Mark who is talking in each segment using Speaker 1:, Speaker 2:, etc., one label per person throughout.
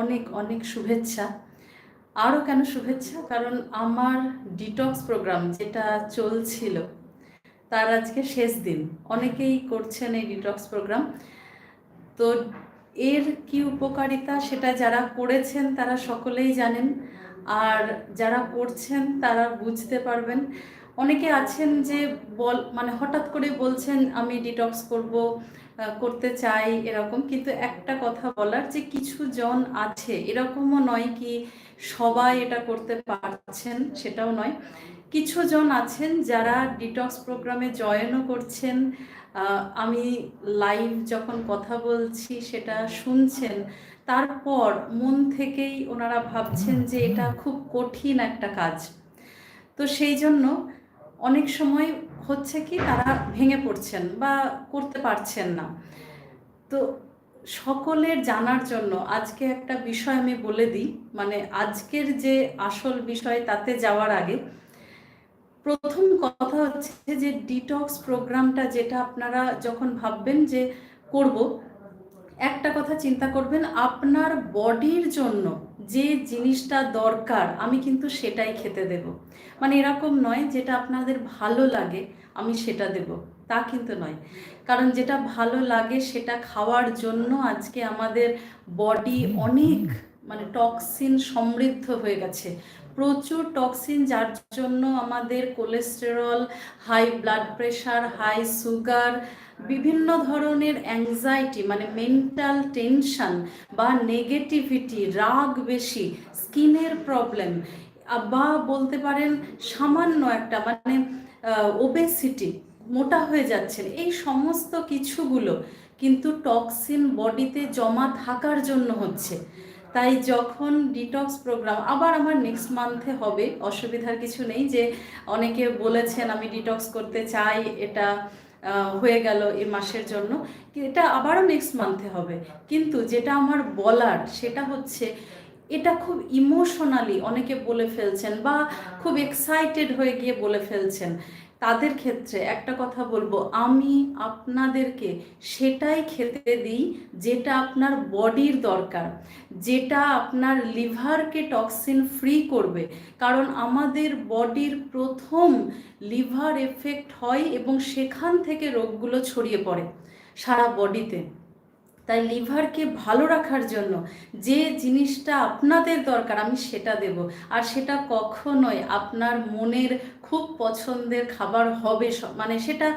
Speaker 1: অনেক অনেক শুভেচ্ছা। আরও কেন শুভেচ্ছা? কারণ আমার ডিটক্স প্রোগ্রাম যেটা চলছিল, তার আজকে শেষ দিন। অনেকেই করছেন এই ডিটক্স প্রোগ্রাম তো এর কি উপকারিতা সেটা যারা করেছেন তারা সকলেই জানেন। আর যারা করছেন তারা বুঝতে পারবেন। অনেকে আছেন যে বল মানে হঠাৎ করে বলছেন, আমি ডিটক্স করব করতে চাই, এরকম। কিন্তু একটা কথা বলার যে কিছু জন আছে, এরকমও নয় কি সবাই এটা করতে পারছেন, সেটাও নয়। কিছু জন আছেন যারা ডিটক্স প্রোগ্রামে জয়েনও করছেন আমি লাইভ যখন কথা বলছি, সেটা শুনছেন, তারপর মন থেকেই ওনারা ভাবছেন যে এটা খুব কঠিন একটা কাজ। তো সেই জন্য অনেক সময় হচ্ছে কি তারা ভেঙে পড়ছেন বা করতে পারছেন না। তো সকলের জানার জন্য আজকে একটা বিষয় আমি বলে দিই মানে আজকের যে আসল বিষয় তাতে যাওয়ার আগে প্রথম কথা হচ্ছে যে ডিটক্স প্রোগ্রামটা যেটা আপনারা যখন ভাববেন যে করব, একটা কথা চিন্তা করবেন, আপনার বডির জন্য যে জিনিসটা দরকার, আমি কিন্তু সেটাই খেতে দেব। মানে এরকম নয় যেটা আপনাদের ভালো লাগে, আমি সেটা দেব। তা কিন্তু নয়। কারণ যেটা ভালো লাগে সেটা খাওয়ার জন্য আজকে আমাদের বডি অনেক মানে টক্সিন সমৃদ্ধ হয়ে গেছে। প্রচুর টক্সিন যার জন্য আমাদের cholesterol high blood pressure high sugar বিভিন্ন ধরনের অ্যাংজাইটি মানে মেন্টাল টেনশন বা নেগেটিভিটি রাগ বেশি, স্কিনের প্রবলেম বা বলতে পারেন সামান্য একটা মানে ওবেসিটি মোটা হয়ে যাচ্ছেন, এই সমস্ত কিছুগুলো কিন্তু টক্সিন বডিতে জমা থাকার জন্য হচ্ছে। তাই যখন ডিটক্স প্রোগ্রাম আবার আমার নেক্সট মান্থে হবে, অসুবিধার কিছু নেই যে অনেকে বলেছেন আমি ডিটক্স করতে চাই, এটা হয়ে গেল এ মাসের জন্য, এটা আবারও নেক্সট মান্থে হবে। কিন্তু যেটা আমার বলার, সেটা হচ্ছে এটা খুব ইমোশনালি অনেকে বলে ফেলছেন বা খুব এক্সাইটেড হয়ে গিয়ে বলে ফেলছেন। তাদের ক্ষেত্রে একটা কথা বলব আমি আপনাদেরকে সেটাই খেতে দিই যেটা আপনার বডির দরকার যেটা আপনার লিভারকে টক্সিন ফ্রি করবে। কারণ আমাদের বডির প্রথম লিভার এফেক্ট হয় এবং সেখান থেকে রোগগুলো ছড়িয়ে পড়ে সারা বডিতে তাই লিভারকে ভালো রাখার জন্য যে জিনিসটা আপনাদের দরকার, আমি সেটা দেব। আর সেটা কখনোই আপনার মনের খুব পছন্দের খাবার হবে মানে সেটা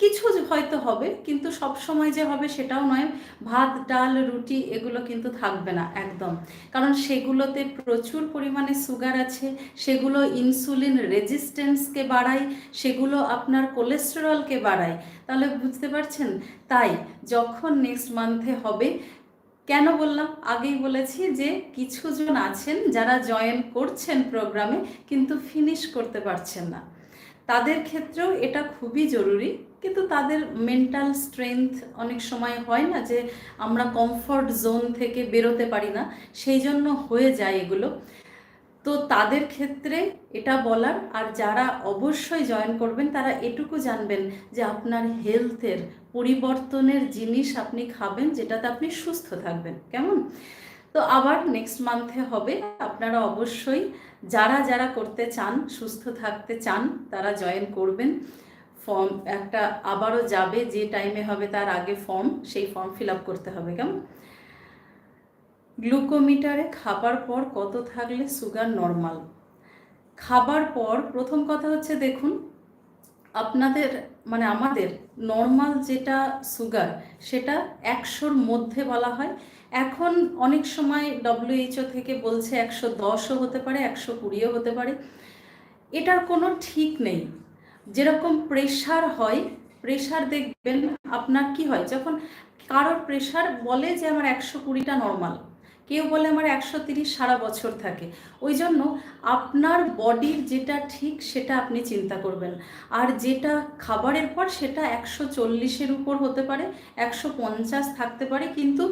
Speaker 1: কিছু হয়তো হবে, কিন্তু সব সময় যে হবে সেটাও নয়। ভাত, ডাল, রুটি এগুলো কিন্তু থাকবে না একদম। কারণ সেগুলোতে প্রচুর পরিমাণে সুগার আছে, সেগুলো ইনসুলিন রেজিস্ট্যান্সকে বাড়ায়, সেগুলো আপনার কোলেস্টেরলকে বাড়ায়। তাহলে বুঝতে পারছেন? তাই যখন নেক্সট মান্থে হবে, কেন বললাম? আগেই বলেছি যে কিছুজন আছেন যারা জয়েন করছেন প্রোগ্রামে কিন্তু ফিনিশ করতে পারছেন না। তাদের ক্ষেত্রেও এটা খুবই জরুরি, কিন্তু তাদের মেন্টাল স্ট্রেংথ অনেক সময় হয় না যে আমরা কমফর্ট জোন থেকে বেরোতে পারি না, সেই জন্য হয়ে যায় এগুলো। তো তাদের ক্ষেত্রে এটা বলার, আর যারা অবশ্যই জয়েন করবেন তারা এটুকু জানবেন যে আপনার হেলথের পরিবর্তনের জিনিস আপনি খাবেন যেটাতে আপনি সুস্থ থাকবেন। কেমন? তো আবার নেক্সট মান্থে হবে। আপনারা অবশ্যই যারা যারা করতে চান, সুস্থ থাকতে চান, তারা জয়েন করবেন। ফর্ম একটা আবারও যাবে, যে টাইমে হবে তার আগে ফর্ম সেই ফর্ম ফিল আপ করতে হবে, কেমন? গ্লুকোমিটারে খাবার পর কত থাকলে সুগার নর্মাল খাবার পর, প্রথম কথা হচ্ছে দেখুন, আপনাদের মানে আমাদের নর্মাল যেটা সুগার সেটা একশোর মধ্যে বলা হয়। এখন অনেক সময় ডব্লিউএইচও থেকে বলছে একশো দশও হতে পারে, একশো কুড়িও হতে পারে। এটার কোনো ঠিক নেই। যেরকম প্রেশার হয় প্রেশার দেখবেন আপনার কি হয়, যখন কারোর প্রেশার বলে যে আমার একশো কুড়িটা নর্মাল কেউ বলে আমার একশো তিরিশ সারা বছর থাকে, ওই জন্য আপনার বডির যেটা ঠিক সেটা আপনি চিন্তা করবেন। আর যেটা খাবারের পর সেটা একশো চল্লিশের উপর হতে পারে, একশো পঞ্চাশ থাকতে পারে, কিন্তু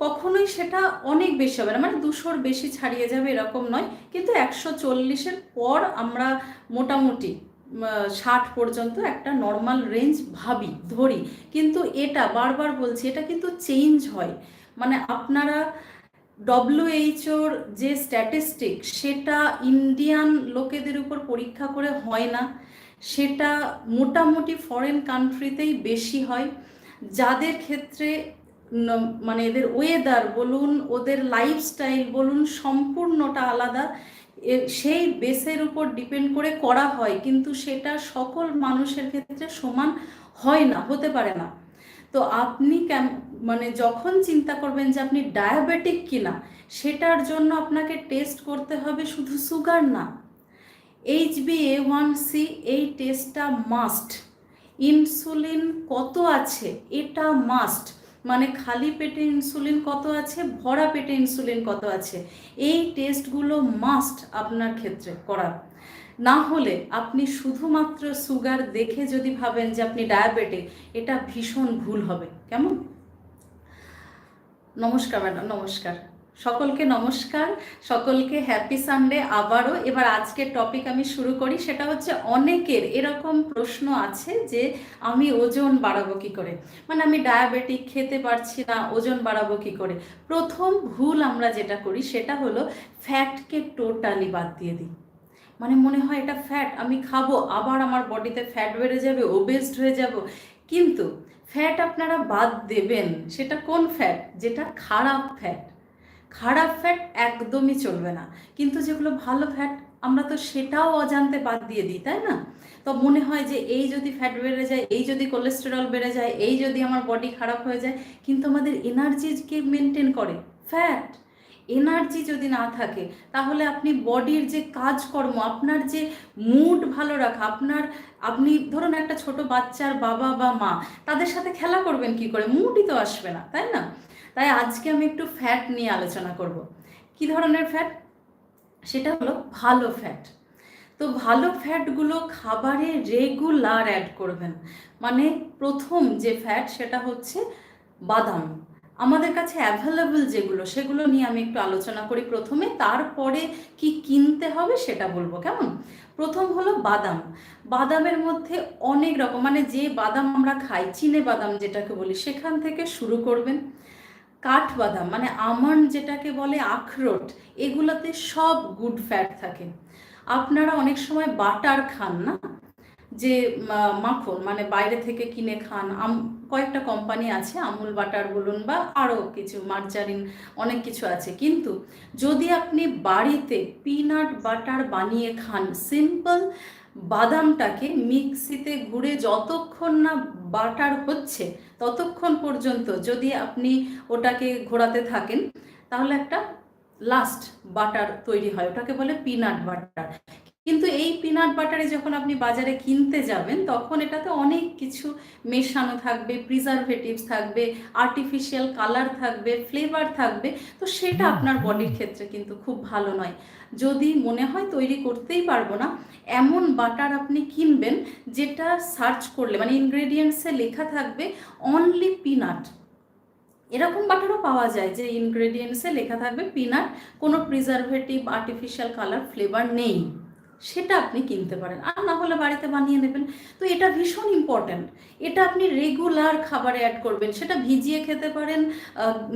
Speaker 1: কখনোই সেটা অনেক বেশি হবে না। মানে দুশোর বেশি ছাড়িয়ে যাবে এরকম নয়। কিন্তু একশো চল্লিশের পর আমরা মোটামুটি ষাট পর্যন্ত একটা নর্মাল রেঞ্জ ভাবি, ধরি। কিন্তু এটা, বারবার বলছি, এটা কিন্তু চেঞ্জ হয়। মানে আপনারা ডব্লিউএইচওর যে স্ট্যাটিস্টিক সেটা ইন্ডিয়ান লোকেদের উপর পরীক্ষা করে হয় না। সেটা মোটামুটি ফরেন কান্ট্রিতেই বেশি হয়। যাদের ক্ষেত্রে মানে এদের ওয়েদার বলুন, ওদের লাইফস্টাইল বলুন, সম্পূর্ণটা আলাদা। সেই বেসের উপর ডিপেন্ড করে করা হয়, কিন্তু সেটা সকল মানুষের ক্ষেত্রে সমান হয় না, হতে পারে না। তো আপনি মানে যখন চিন্তা করবেন যে আপনি ডায়াবেটিক কিনা, সেটার জন্য আপনাকে টেস্ট করতে হবে শুধু সুগার না। H B A one C এই টেস্টটা মাস্ট ইনসুলিন কত আছে, এটা মাস্ট মানে খালি পেটে ইনসুলিন কত আছে? ভরা পেটে ইনসুলিন কত আছে? এই টেস্টগুলো মাস্ট আপনার ক্ষেত্রে করার। না হলে আপনি শুধুমাত্র সুগার দেখে যদি ভাবেন যে আপনি ডায়াবেটিক এটা ভীষণ ভুল হবে। কেমন? নমস্কার ম্যাডাম, নমস্কার। সকলকে নমস্কার, সকলকে হ্যাপি সানডে আবারও। এবার আজকের টপিক আমি শুরু করি, সেটা হচ্ছে অনেকের এরকম প্রশ্ন আছে যে আমি ওজন বাড়াবো কি করে? মানে আমি ডায়াবেটিক খেতে পারছি না, ওজন বাড়াবো কি করে? প্রথম ভুল আমরা যেটা করি, সেটা হলো ফ্যাটকে টোটালি বাদ দিয়ে দিই। মানে মনে হয় এটা ফ্যাট আমি খাব, আবার আমার বডিতে ফ্যাট বেড়ে যাবে ওবেস্ট হয়ে যাব। কিন্তু ফ্যাট আপনারা বাদ দেবেন, সেটা কোন ফ্যাট যেটা খারাপ ফ্যাট খারাপ ফ্যাট একদমই চলবে না। কিন্তু যেগুলো ভালো ফ্যাট আমরা তো সেটাও অজান্তে বাদ দিয়ে দিই, তাই না? তো মনে হয় যে এই যদি ফ্যাট বেড়ে যায়, এই যদি কোলেস্টেরল বেড়ে যায়, এই যদি আমার বডি খারাপ হয়ে যায়, কিন্তু আমাদের এনার্জিকে মেনটেন করে? ফ্যাট এনার্জি যদি না থাকে, তাহলে আপনি বডির যে কাজকর্ম, আপনার যে মুড ভালো রাখা, আপনার, আপনি ধরুন একটা ছোট বাচ্চার বাবা বা মা, তাদের সাথে খেলা করবেন কি করে? মুডই তো আসবে না, তাই না? তাই আজকে আমি একটু ফ্যাট নিয়ে আলোচনা করব। কি ধরনের ফ্যাট সেটা হলো ভালো ফ্যাট তো ভালো ফ্যাটগুলো খাবারে রেগুলার অ্যাড করবেন। মানে প্রথম যে ফ্যাট সেটা হচ্ছে বাদাম। আমাদের কাছে অ্যাভেলেবল যেগুলো, সেগুলো নিয়ে আমি একটু আলোচনা করি প্রথমে। তারপরে কি কিনতে হবে সেটা বলব, কেমন? প্রথম হলো বাদাম। বাদামের মধ্যে অনেক রকম মানে যে বাদাম আমরা খাই, চিনে বাদাম যেটাকে বলি, সেখান থেকে শুরু করবেন। কাঠবাদাম মানে আমন্ড যেটাকে বলে আখরোট, এগুলোতে সব গুড ফ্যাট থাকে। আপনারা অনেক সময় বাটার খান না? যে মাখন মানে বাইরে থেকে কিনে খান। আম, কয়েকটা কোম্পানি আছে, আমুল বাটার বলুন বা আরও কিছু, মার্জারিন, অনেক কিছু আছে। কিন্তু যদি আপনি বাড়িতে পিনাট বাটার বানিয়ে খান সিম্পল বাদামটাকে মিক্সিতে ঘুরে যতক্ষণ না বাটার হচ্ছে, ততক্ষণ পর্যন্ত যদি আপনি ওটাকে ঘোরাতে থাকেন, তাহলে একটা লাস্ট বাটার তৈরি হয়। ওটাকে বলে পিনাট বাটার কিন্তু এই পিনাট বাটারে যখন আপনি বাজারে কিনতে যাবেন তখন এটাতে অনেক কিছু মেশানো থাকবে প্রিজারভেটিভস থাকবে আর্টিফিশিয়াল কালার থাকবে ফ্লেভার থাকবে। তো সেটা আপনার বডির ক্ষেত্রে কিন্তু খুব ভালো নয়। যদি মনে হয় তৈরি করতেই পারব না এমন বাটার আপনি কিনবেন যেটা সার্চ করলে মানে ইনগ্রেডিয়েন্টসে লেখা থাকবে অনলি পিনাট এরকম বাটারও পাওয়া যায় যে ইনগ্রেডিয়েন্টসে লেখা থাকবে পিনাট কোনো প্রিজারভেটিভ আর্টিফিশিয়াল কালার ফ্লেভার নেই। সেটা আপনি কিনতে পারেন। আর না হলে বাড়িতে বানিয়ে নেবেন। তো এটা ভীষণ ইম্পর্ট্যান্ট এটা আপনি রেগুলার খাবারে অ্যাড করবেন। সেটা ভিজিয়ে খেতে পারেন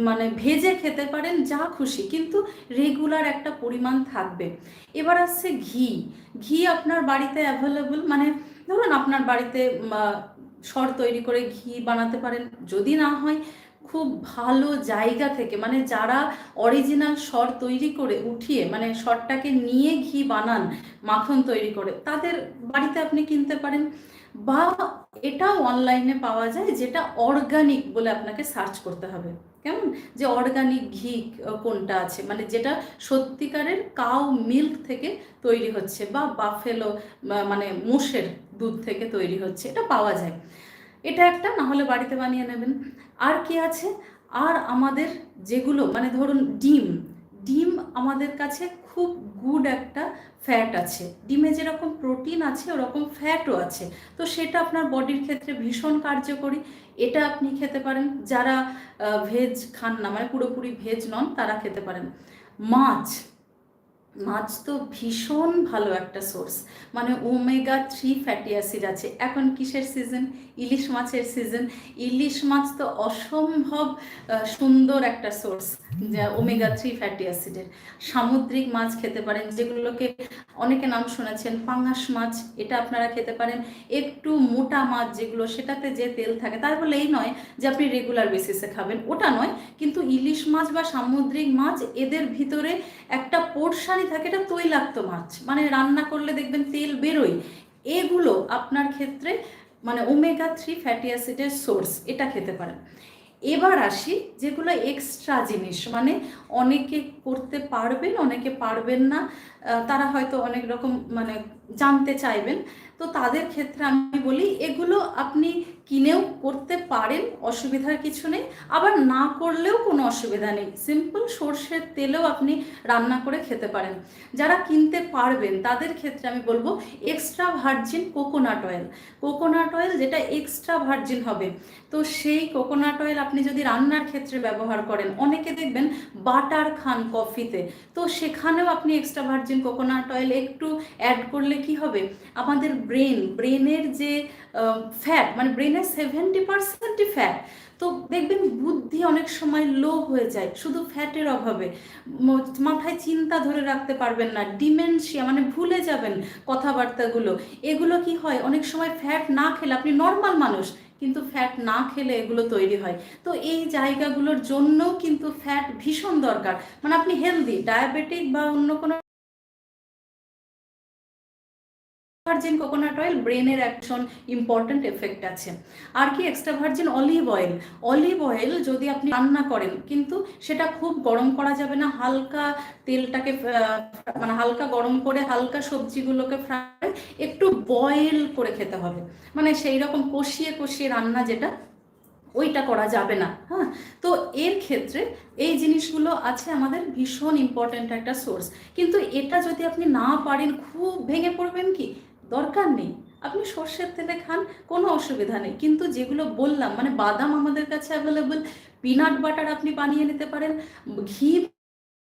Speaker 1: মানে ভেজে খেতে পারেন, যা খুশি। কিন্তু রেগুলার একটা পরিমাণ থাকবে। এবার আসছে ঘি। ঘি আপনার বাড়িতে অ্যাভেলেবল মানে ধরুন আপনার বাড়িতে সর তৈরি করে ঘি বানাতে পারেন। যদি না হয় খুব ভালো জায়গা থেকে মানে যারা অরিজিনাল স্বর তৈরি করে উঠিয়ে মানে স্বরটাকে নিয়ে ঘি বানান, মাখন তৈরি করে, তাদের বাড়িতে আপনি কিনতে পারেন। বা এটাও অনলাইনে পাওয়া যায় যেটা অর্গানিক বলে আপনাকে সার্চ করতে হবে। কেমন? যে অর্গানিক ঘি কোনটা আছে? মানে যেটা সত্যিকারের কাউ মিল্ক থেকে তৈরি হচ্ছে বা বাফেলো মানে মোষের দুধ থেকে তৈরি হচ্ছে, এটা পাওয়া যায়। এটা একটা না হলে বাড়িতে বানিয়ে নেবেন। আর কি আছে? আর আমাদের যেগুলো মানে ধরুন ডিম ডিম আমাদের কাছে খুব গুড একটা ফ্যাট আছে। ডিমে যেরকম প্রোটিন আছে, ওরকম ফ্যাটও আছে। তো সেটা আপনার বডির ক্ষেত্রে ভীষণ কার্যকরী। এটা আপনি খেতে পারেন। যারা ভেজ খান না মানে পুরোপুরি ভেজ নন, তারা খেতে পারেন। মাছ মাছ তো ভীষণ ভালো একটা সোর্স মানে ওমেগা থ্রি ফ্যাটি অ্যাসিড আছে। এখন কিসের সিজন ইলিশ মাছের সিজন ইলিশ মাছ তো অসম্ভব সুন্দর একটা সোর্স ওমেগা থ্রি ফ্যাটি অ্যাসিডের সামুদ্রিক মাছ খেতে পারেন, যেগুলোকে অনেকে নাম শুনেছেন, পাঙাশ মাছ, এটা আপনারা খেতে পারেন। একটু মোটা মাছ যেগুলো, সেটাতে যে তেল থাকে, তার বলে এই নয় যে আপনি রেগুলার বেসিসে খাবেন, ওটা নয়। কিন্তু ইলিশ মাছ বা সামুদ্রিক মাছ, এদের ভিতরে একটা পোর্শানই থাকে এটা তৈলাক্ত মাছ। মানে রান্না করলে দেখবেন তেল বেরোয়। এগুলো আপনার ক্ষেত্রে মানে ওমেগা থ্রি ফ্যাটি অ্যাসিডের সোর্স এটা খেতে পারেন। এবার আসি যেগুলো এক্সট্রা জিনিস মানে অনেকে করতে পারবেন, অনেকে পারবেন না। তারা হয়তো অনেক রকম মানে জানতে চাইবেন। তো তাদের ক্ষেত্রে আমি বলি, এগুলো আপনি কিনেও করতে পারেন, অসুবিধার কিছু নেই। আবার না করলেও কোনো অসুবিধা নেই। সিম্পল সর্ষের তেলেও আপনি রান্না করে খেতে পারেন। যারা কিনতে পারবেন, তাদের ক্ষেত্রে আমি বলব extra virgin coconut oil coconut oil যেটা এক্সট্রা ভার্জিন হবে। তো সেই কোকোনাট অয়েল আপনি যদি রান্নার ক্ষেত্রে ব্যবহার করেন, অনেকে দেখবেন বাটার খান কফিতে। তো সেখানেও আপনি এক্সট্রা ভার্জিন কোকোনাট অয়েল একটু অ্যাড করলে কি হবে? আমাদের ব্রেন ব্রেনের যে ফ্যাট মানে ব্রেনের সেভেন্টি পার্সেন্টই ফ্যাট তো দেখবেন বুদ্ধি অনেক সময় লো হয়ে যায়, শুধু ফ্যাটের অভাবে। মাথায় চিন্তা ধরে রাখতে পারবেন না ডিমেনশিয়া মানে ভুলে যাবেন কথাবার্তাগুলো। এগুলো কি হয়, অনেক সময় ফ্যাট না খেলে, আপনি নর্মাল মানুষ, কিন্তু ফ্যাট না খেলে এগুলো তৈরি হয়। তো এই জায়গাগুলোর জন্যও কিন্তু ফ্যাট ভীষণ দরকার। মানে আপনি হেলদি ডায়াবেটিক বা অন্য কোনো ভার্জিন কোকোনাট অয়েল ব্রেনের একজন ইম্পর্ট্যান্ট এফেক্ট আছে। আর কি extra virgin olive oil olive oil যদি আপনি রান্না করেন, কিন্তু সেটা খুব গরম করা যাবে না, হালকা তেলটাকে মানে হালকা গরম করে হালকা সবজিগুলোকে ফ্রাই একটু বয়েল করে খেতে হবে। মানে সেই রকম কষিয়ে কষিয়ে রান্না যেটা, ওইটা করা যাবে না হ্যাঁ? তো এর ক্ষেত্রে এই জিনিসগুলো আছে আমাদের ভীষণ ইম্পর্ট্যান্ট একটা সোর্স কিন্তু এটা যদি আপনি না পারেন, খুব ভেঙে পড়বেন কি? দরকার নেই। আপনি সর্ষের তেলে খান, কোনো অসুবিধা নেই। কিন্তু যেগুলো বললাম মানে বাদাম আমাদের কাছে অ্যাভেলেবল পিনাট বাটার আপনি বানিয়ে নিতে পারেন, ঘি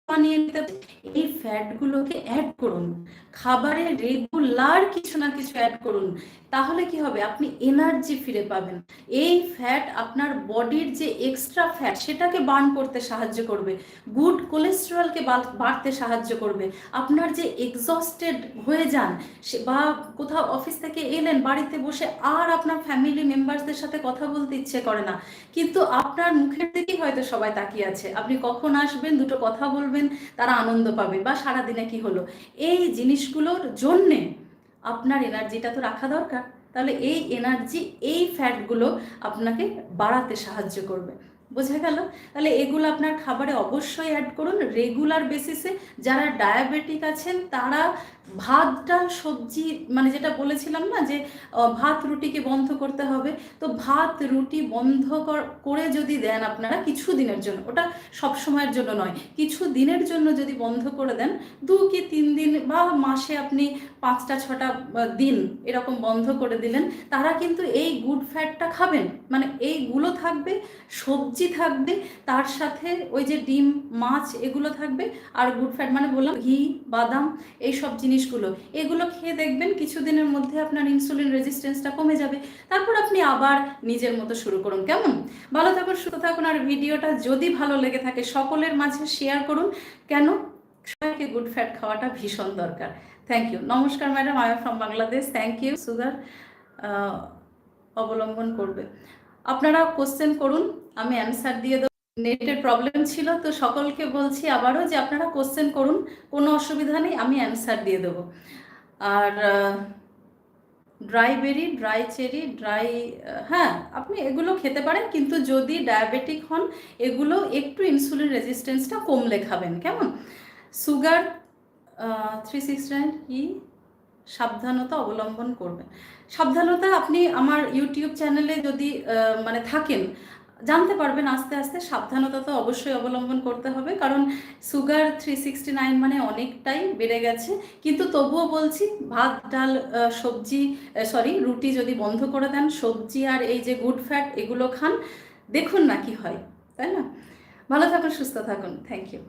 Speaker 1: বানিয়ে নিতে এই ফ্যাটগুলোকে অ্যাড করুন। খাবারে রেগুলার কিছু না কিছু অ্যাড করুন। তাহলে কি হবে? আপনি এনার্জি ফিরে পাবেন। এই ফ্যাট আপনার বডির যে এক্সট্রা ফ্যাট সেটাকে বার্ন করতে সাহায্য করবে। গুড কোলেস্টেরলকে বাড়তে সাহায্য করবে। আপনার যে এক্সস্টেড হয়ে যান, সে বা কোথাও অফিস থেকে এলেন, বাড়িতে বসে আর আপনার ফ্যামিলি মেম্বারসদের সাথে কথা বলতে ইচ্ছে করে না। কিন্তু আপনার মুখের দিকেই হয়তো সবাই তাকিয়ে আছে। আপনি কখন আসবেন? দুটো কথা বলবেন তারা আনন্দ পাবে বা সারাদিনে কি হলো। এই জিনিসগুলোর জন্যে আপনার এনার্জিটা তো রাখা দরকার। তাহলে এই এনার্জি, এই ফ্যাটগুলো আপনাকে বাড়াতে সাহায্য করবে। বোঝা গেল? তাহলে এগুলো আপনার খাবারে অবশ্যই অ্যাড করুন। রেগুলার বেসিসে যারা ডায়াবেটিক আছেন, তারা ভাত, ডাল, সবজি মানে যেটা বলেছিলাম না যে ভাত, রুটিকে বন্ধ করতে হবে। তো ভাত, রুটি বন্ধ করে যদি দেন আপনারা কিছু দিনের জন্য, ওটা সব সময়ের জন্য নয়, কিছু দিনের জন্য যদি বন্ধ করে দেন, দু কি তিন দিন বা মাসে আপনি পাঁচটা, ছটা দিন এরকম বন্ধ করে দিলেন, তারা কিন্তু এই গুড ফ্যাটটা খাবেন। মানে এইগুলো থাকবে, সবজি থাকবে, তার সাথে ওই যে ডিম, মাছ এগুলো থাকবে, আর গুড ফ্যাট মানে বললাম ঘি, বাদাম এই সব জিনিসগুলো। এগুলো খেয়ে দেখবেন কিছুদিনের মধ্যে আপনার ইনসুলিন রেজিস্ট্যান্সটা কমে যাবে। তারপর আপনি আবার নিজের মতো শুরু করুন। কেমন? ভালো থাকুন, সুস্থ থাকুন, আর ভিডিওটা যদি ভালো লেগে থাকে, সকলের মাঝে শেয়ার করুন। কেন? সবাইকে গুড ফ্যাট খাওয়াটা ভীষণ দরকার। থ্যাংক ইউ নমস্কার madam I from Bangladesh thank you sugar অবলম্বন করবে। আপনারা কোশ্চেন করুন, আমি অ্যান্সার দিয়ে দেবো। নেটের প্রবলেম ছিল, তো সকলকে বলছি আবারও যে আপনারা কোশ্চেন করুন, কোনো অসুবিধা নেই, আমি অ্যান্সার দিয়ে দেবো। আর dry berry dry cherry dry হ্যাঁ আপনি এগুলো খেতে পারেন, কিন্তু যদি ডায়াবেটিক হন, এগুলো একটু ইনসুলিন রেজিস্ট্যান্সটা কমলে খাবেন কেমন? সুগার থ্রি সিক্স নাইন কি সাবধানতা অবলম্বন করবেন। সাবধানতা আপনি আমার ইউটিউব চ্যানেলে যদি মানে থাকেন, জানতে পারবেন আস্তে আস্তে সাবধানতা তো অবশ্যই অবলম্বন করতে হবে, কারণ সুগার থ্রি সিক্সটি নাইন মানে অনেকটাই বেড়ে গেছে। কিন্তু তবুও বলছি, ভাত, ডাল সবজি সরি রুটি যদি বন্ধ করে দেন, সবজি আর এই যে গুড ফ্যাট এগুলো খান, দেখুন না কি হয়, তাই না? ভালো থাকুন, সুস্থ থাকুন থ্যাংক ইউ